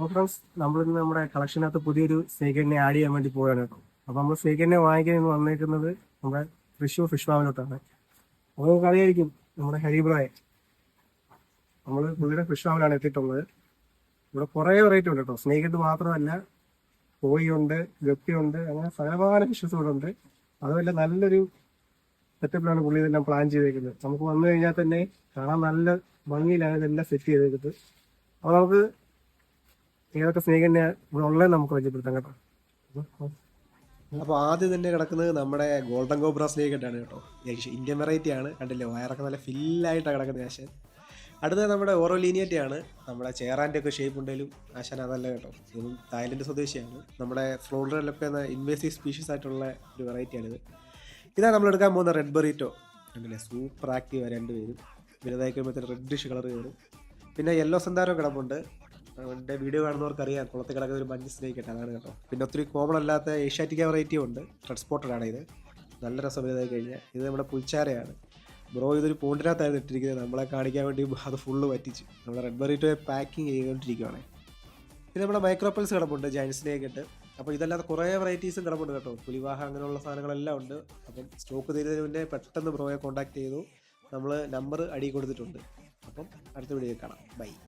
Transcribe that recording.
അപ്പോൾ ഫ്രണ്ട്സ് നമ്മൾ ഇന്ന് നമ്മുടെ കളക്ഷനകത്ത് പുതിയൊരു സ്നേക്ക് ആഡ് ചെയ്യാൻ വേണ്ടി പോവുകയാണ് കേട്ടോ. അപ്പോൾ നമ്മൾ സ്നേക്ക് വാങ്ങിക്കാൻ ഇന്ന് വന്നേക്കുന്നത് നമ്മുടെ തൃശ്ശൂർ ഫിഷ് ഫാമിലോട്ടാണ് അപ്പോൾ നമുക്ക് അറിയായിരിക്കും നമ്മുടെ ഹരിബ്രായ. നമ്മൾ പുള്ളിയുടെ ഫിഷ് ഫാമിലാണ് എത്തിയിട്ടുള്ളത്. ഇവിടെ കുറേ വെറൈറ്റി ഉണ്ട് കേട്ടോ. സ്നേക്ക് ഹെഡ് മാത്രമല്ല കോഴിയുണ്ട് ഗപ്പിയുണ്ട് അങ്ങനെ സകലമായ ഫിഷസ് ഇവിടെ ഉണ്ട്. അതുമല്ല നല്ലൊരു സെറ്റപ്പിലാണ് പുള്ളി ഇതെല്ലാം പ്ലാൻ ചെയ്തേക്കുന്നത്. നമുക്ക് വന്നു കഴിഞ്ഞാൽ തന്നെ കാണാൻ നല്ല ഭംഗിയിലാണ് ഇതെല്ലാം സെറ്റ് ചെയ്തേക്കുന്നത്. അപ്പോൾ നമുക്ക് ഏതൊക്കെ തന്നെ ഇവിടെ നമുക്ക് പരിചയപ്പെടുത്താം കേട്ടോ. അപ്പോൾ ആദ്യം തന്നെ കിടക്കുന്നത് നമ്മുടെ ഗോൾഡൻ കോബ്ര സ്നേക്ക് കേട്ടോ. ഏകദേശം ഇന്ത്യൻ വെറൈറ്റി ആണ്. കണ്ടില്ലേ? വയറൊക്കെ നല്ല ഫില്ലായിട്ടാണ് കിടക്കുന്നത് ആശാൻ. അടുത്തത് നമ്മുടെ ഓറോ ലീനിയറ്റി ആണ്. നമ്മുടെ ചേറാന്റെ ഒക്കെ ഷേപ്പ് ഉണ്ടെങ്കിലും ആശാൻ അതല്ല കേട്ടോ. ഇതും തായ്ലൻഡ് സ്വദേശിയാണ്. നമ്മുടെ ഫ്ലോറിഡയിലൊക്കെ എന്ന ഇൻവേസീവ് സ്പീഷീസ് ആയിട്ടുള്ള ഒരു വെറൈറ്റിയാണിത് ഇതാണ് നമ്മൾ എടുക്കാൻ പോകുന്ന റെഡ് ബെറിറ്റോ കണ്ടില്ലേ? സൂപ്പർ ആക്റ്റീവ് രണ്ടുപേരും. വലുതായി റെഡ് റെഡിഷ് കളർ കയറും. പിന്നെ യെല്ലോ സന്താരം കിടപ്പുണ്ട്. അവന്റെ വീഡിയോ കാണുന്നവർക്കറിയാം കുളത്തിൽ കിടക്കുന്ന ഒരു മഞ്ഞ് സ്നേക്ക് അതാണ് കേട്ടോ. പിന്നെ ഒത്തിരി കോമൺ അല്ലാത്ത ഏഷ്യാറ്റിക്ക വെറൈറ്റിയും ഉണ്ട്. റെഡ് ആണ് ഇത്. നല്ല രസം ഇതായി കഴിഞ്ഞാൽ ഇത് നമ്മുടെ പുൽച്ചാരയാണ്. ബ്രോ ഇതൊരു പൂണ്ടിനകത്തായിരുന്നു ഇട്ടിരിക്കുന്നത്. നമ്മളെ കാണിക്കാൻ വേണ്ടി അത് ഫുള്ള് പറ്റിച്ച്. നമ്മുടെ റെഡ് ബെറിറ്റോ പാക്കിങ് ചെയ്തുകൊണ്ടിരിക്കുകയാണ് പിന്നെ നമ്മുടെ മൈക്രോപ്പൽസ് കിടപ്പുണ്ട് ജൈൻ സ്നേക്ക് അപ്പോൾ ഇതല്ലാതെ കുറേ വെറൈറ്റീസും കിടപ്പുണ്ട് കേട്ടോ. പുലിവാഹ അങ്ങനെയുള്ള സാധനങ്ങളെല്ലാം ഉണ്ട്. അപ്പം സ്റ്റോക്ക് തീരുന്നതിന് മുന്നേ പെട്ടെന്ന് ബ്രോയെ കോൺടാക്ട് ചെയ്തു. നമ്മൾ നമ്പർ അടി കൊടുത്തിട്ടുണ്ട്. അപ്പം അടുത്ത വീഡിയോ കാണാം. ബൈ